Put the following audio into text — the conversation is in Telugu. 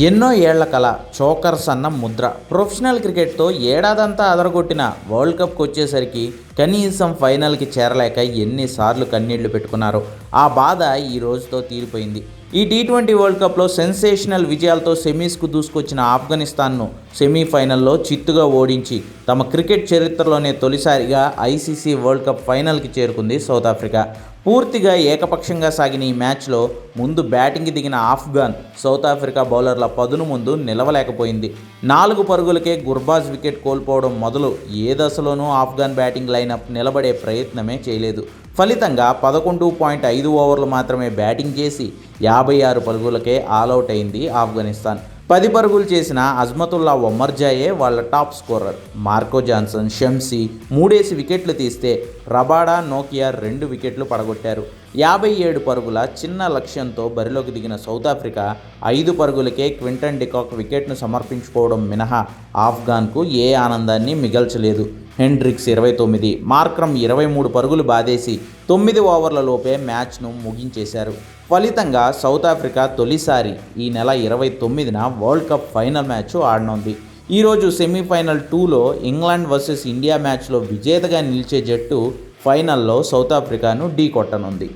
ఎన్నో ఏళ్ళ కల చోకర్స్ అన్న ముద్ర. ప్రొఫెషనల్ క్రికెట్తో ఏడాదంతా అదరగొట్టిన వరల్డ్ కప్కి వచ్చేసరికి కనీసం ఫైనల్కి చేరలేక ఎన్నిసార్లు కన్నీళ్ళు పెట్టుకున్నారో. ఆ బాధ ఈ రోజుతో తీరిపోయింది. ఈ టీ ట్వంటీ వరల్డ్ కప్లో సెన్సేషనల్ విజయాలతో సెమీస్కు దూసుకొచ్చిన ఆఫ్ఘనిస్తాన్ను సెమీఫైనల్లో చిత్తుగా ఓడించి తమ క్రికెట్ చరిత్రలోనే తొలిసారిగా ఐసీసీ వరల్డ్ కప్ ఫైనల్కి చేరుకుంది సౌత్ ఆఫ్రికా పూర్తిగా ఏకపక్షంగా సాగిన ఈ మ్యాచ్లో ముందు బ్యాటింగ్కి దిగిన ఆఫ్ఘాన్ సౌత్ ఆఫ్రికా బౌలర్ల పదును ముందు నిలవలేకపోయింది. నాలుగు పరుగులకే గుర్బాజ్ వికెట్ కోల్పోవడం మొదలు ఏ దశలోనూ ఆఫ్ఘాన్ బ్యాటింగ్ లైనప్ నిలబడే ప్రయత్నమే చేయలేదు. ఫలితంగా పదకొండు పాయింట్ ఐదు ఓవర్లు మాత్రమే బ్యాటింగ్ చేసి యాభై ఆరు పరుగులకే ఆలౌట్ అయింది ఆఫ్ఘనిస్తాన్. పది పరుగులు చేసిన అజ్మతుల్లా ఒమర్జాయే వాళ్ళ top scorer. Marco Jansen Shamsi మూడేసి వికెట్లు తీస్తే రబాడా నోకియా రెండు వికెట్లు పడగొట్టారు. యాభై ఏడు పరుగుల చిన్న లక్ష్యంతో బరిలోకి దిగిన సౌత్ ఆఫ్రికా ఐదు పరుగులకే క్వింటన్ డికాక్ వికెట్ను సమర్పించుకోవడం మినహా ఆఫ్ఘాన్కు ఏ ఆనందాన్ని మిగల్చలేదు. హెండ్రిక్స్ ఇరవై తొమ్మిది మార్క్రమ్ ఇరవై మూడు పరుగులు బాదేసి తొమ్మిది ఓవర్లలోపే మ్యాచ్ను ముగించేశారు. ఫలితంగా సౌత్ ఆఫ్రికా తొలిసారి ఈ నెల ఇరవై తొమ్మిదిన వరల్డ్ కప్ ఫైనల్ మ్యాచ్ ఆడనుంది. ఈరోజు సెమీఫైనల్ టూలో ఇంగ్లాండ్ వర్సెస్ ఇండియా మ్యాచ్లో విజేతగా నిలిచే జట్టు ఫైనల్లో సౌత్ ఆఫ్రికాను ఢీ కొట్టనుంది.